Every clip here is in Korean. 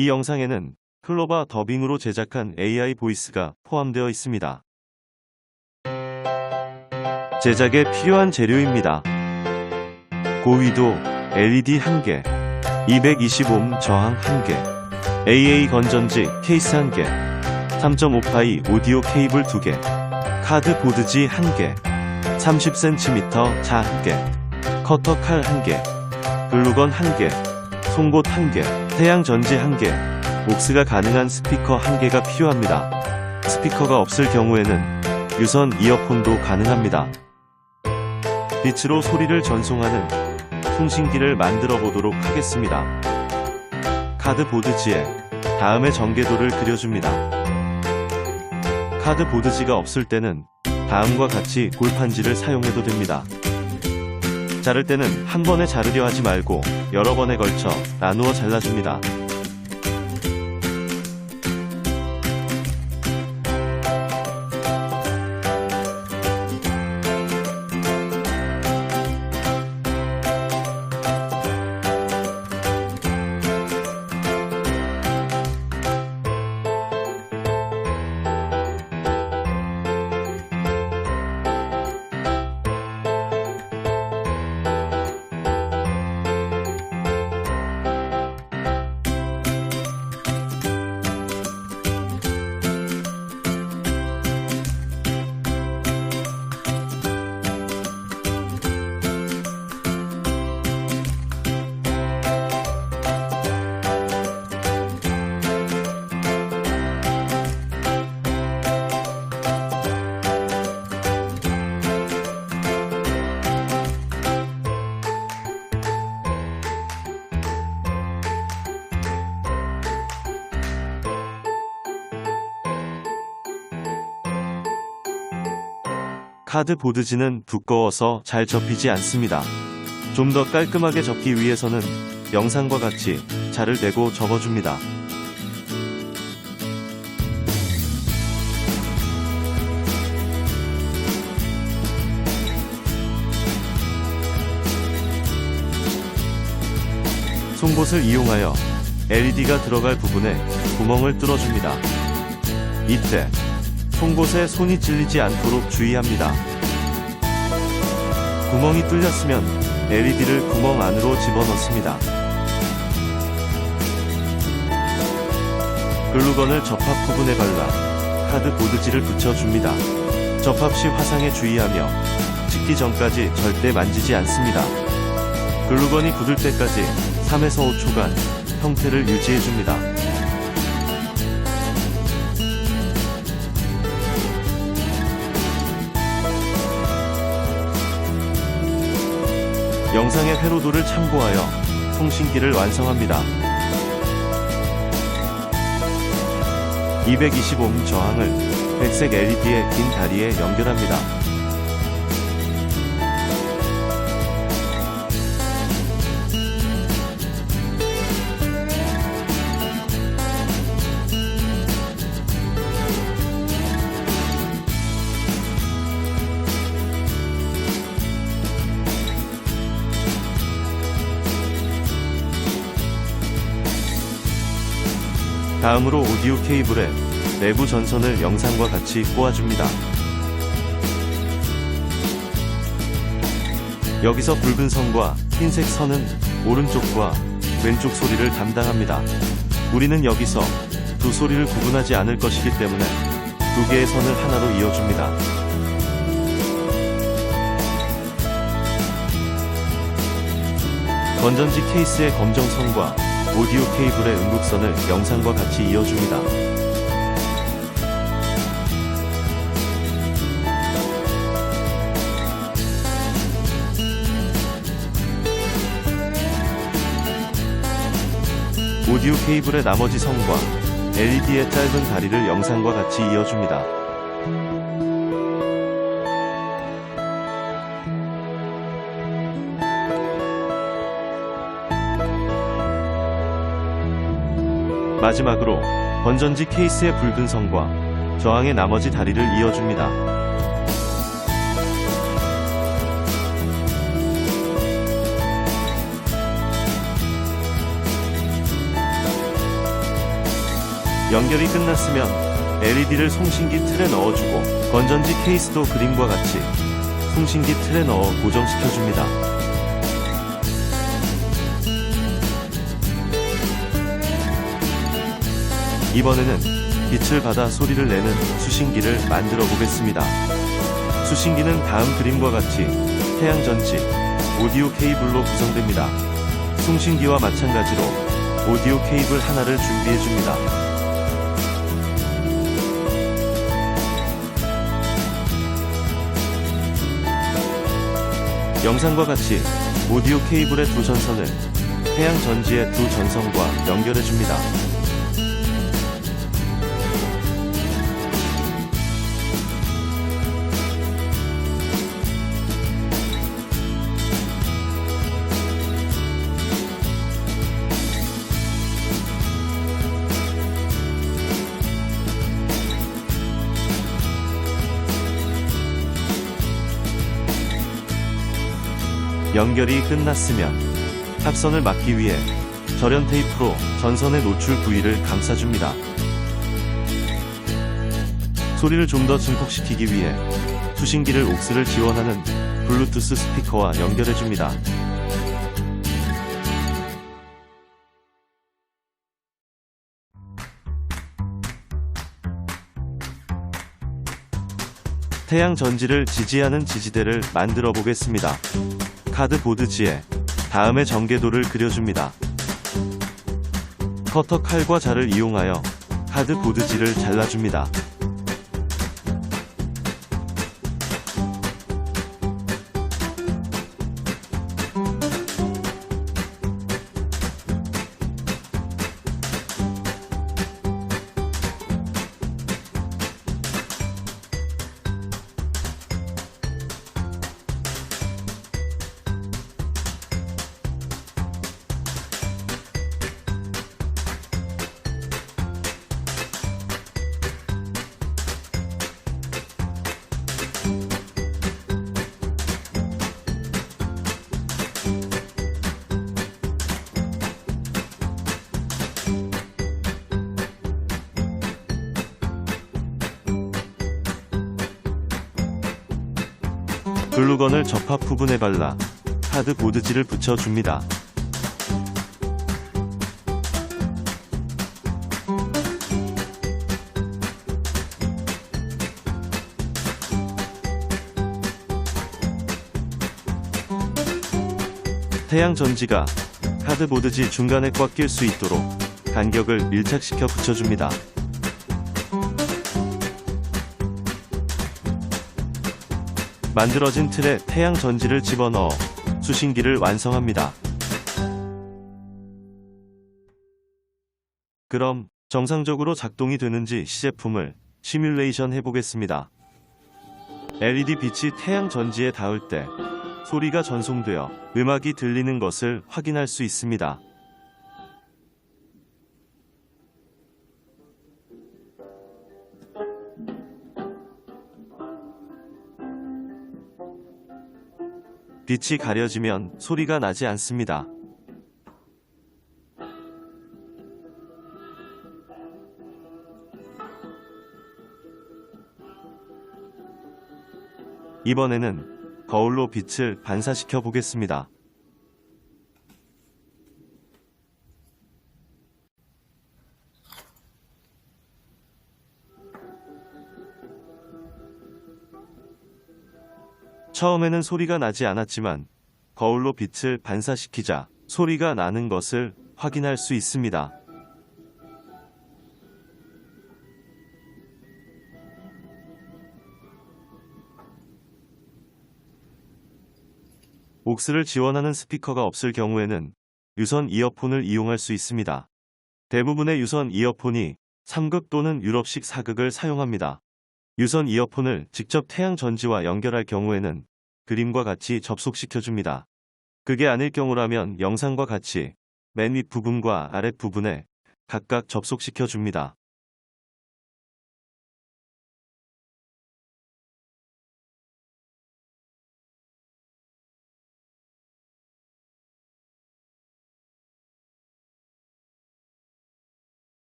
이 영상에는 클로바 더빙으로 제작한 AI 보이스가 포함되어 있습니다. 제작에 필요한 재료입니다. 고위도 LED 1개, 225음 저항 1개, AA 건전지 케이스 1개, 3.5파이 오디오 케이블 2개, 카드 보드지 1개, 30cm 자 1개, 커터 칼 1개, 글루건 1개, 송곳 1개, 태양 전지 1개, 옥스가 가능한 스피커 1개가 필요합니다. 스피커가 없을 경우에는 유선 이어폰도 가능합니다. 빛으로 소리를 전송하는 통신기를 만들어 보도록 하겠습니다. 카드 보드지에 다음에 전개도를 그려줍니다. 카드 보드지가 없을 때는 다음과 같이 골판지를 사용해도 됩니다. 자를 때는 한 번에 자르려 하지 말고 여러 번에 걸쳐 나누어 잘라줍니다. 카드 보드지는 두꺼워서 잘 접히지 않습니다. 좀 더 깔끔하게 접기 위해서는 영상과 같이 자를 대고 접어줍니다. 송곳을 이용하여 LED가 들어갈 부분에 구멍을 뚫어줍니다. 이때 송곳에 손이 찔리지 않도록 주의합니다. 구멍이 뚫렸으면 LED를 구멍 안으로 집어넣습니다. 글루건을 접합 부분에 발라 카드 보드지를 붙여줍니다. 접합 시 화상에 주의하며 찍기 전까지 절대 만지지 않습니다. 글루건이 굳을 때까지 3에서 5초간 형태를 유지해줍니다. 영상의 회로도를 참고하여 통신기를 완성합니다. 225음 저항을 백색 LED의 긴 다리에 연결합니다. 다음으로 오디오 케이블에 내부 전선을 영상과 같이 꼬아줍니다. 여기서 붉은 선과 흰색 선은 오른쪽과 왼쪽 소리를 담당합니다. 우리는 여기서 두 소리를 구분하지 않을 것이기 때문에 두 개의 선을 하나로 이어줍니다. 건전지 케이스의 검정선과 오디오 케이블의 음극선을 영상과 같이 이어줍니다. 오디오 케이블의 나머지 선과 LED의 짧은 다리를 영상과 같이 이어줍니다. 마지막으로 건전지 케이스의 붉은 선과 저항의 나머지 다리를 이어줍니다. 연결이 끝났으면 LED를 송신기 틀에 넣어주고 건전지 케이스도 그림과 같이 송신기 틀에 넣어 고정시켜줍니다. 이번에는 빛을 받아 소리를 내는 수신기를 만들어 보겠습니다. 수신기는 다음 그림과 같이 태양 전지, 오디오 케이블로 구성됩니다. 송신기와 마찬가지로 오디오 케이블 하나를 준비해 줍니다. 영상과 같이 오디오 케이블의 두 전선을 태양 전지의 두 전선과 연결해 줍니다. 연결이 끝났으면 합선을 막기 위해 절연 테이프로 전선의 노출 부위를 감싸줍니다. 소리를 좀 더 증폭시키기 위해 수신기를 옥스를 지원하는 블루투스 스피커와 연결해줍니다. 태양 전지를 지지하는 지지대를 만들어 보겠습니다. 카드 보드지에 다음에 전개도를 그려줍니다. 커터 칼과 자를 이용하여 카드 보드지를 잘라줍니다. 글루건을 접합 부분에 발라 카드 보드지를 붙여줍니다. 태양 전지가 카드 보드지 중간에 꽉 낄 수 있도록 간격을 밀착시켜 붙여줍니다. 만들어진 틀에 태양 전지를 집어넣어 수신기를 완성합니다. 그럼 정상적으로 작동이 되는지 시제품을 시뮬레이션 해보겠습니다. LED 빛이 태양 전지에 닿을 때 소리가 전송되어 음악이 들리는 것을 확인할 수 있습니다. 빛이 가려지면 소리가 나지 않습니다. 이번에는 거울로 빛을 반사시켜 보겠습니다. 처음에는 소리가 나지 않았지만 거울로 빛을 반사시키자 소리가 나는 것을 확인할 수 있습니다. 옥스를 지원하는 스피커가 없을 경우에는 유선 이어폰을 이용할 수 있습니다. 대부분의 유선 이어폰이 3극 또는 유럽식 4극을 사용합니다. 유선 이어폰을 직접 태양 전지와 연결할 경우에는 그림과 같이 접속시켜줍니다. 그게 아닐 경우라면 영상과 같이 맨 윗 부분과 아랫 부분에 각각 접속시켜줍니다.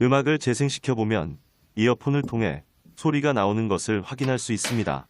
음악을 재생시켜보면 이어폰을 통해 소리가 나오는 것을 확인할 수 있습니다.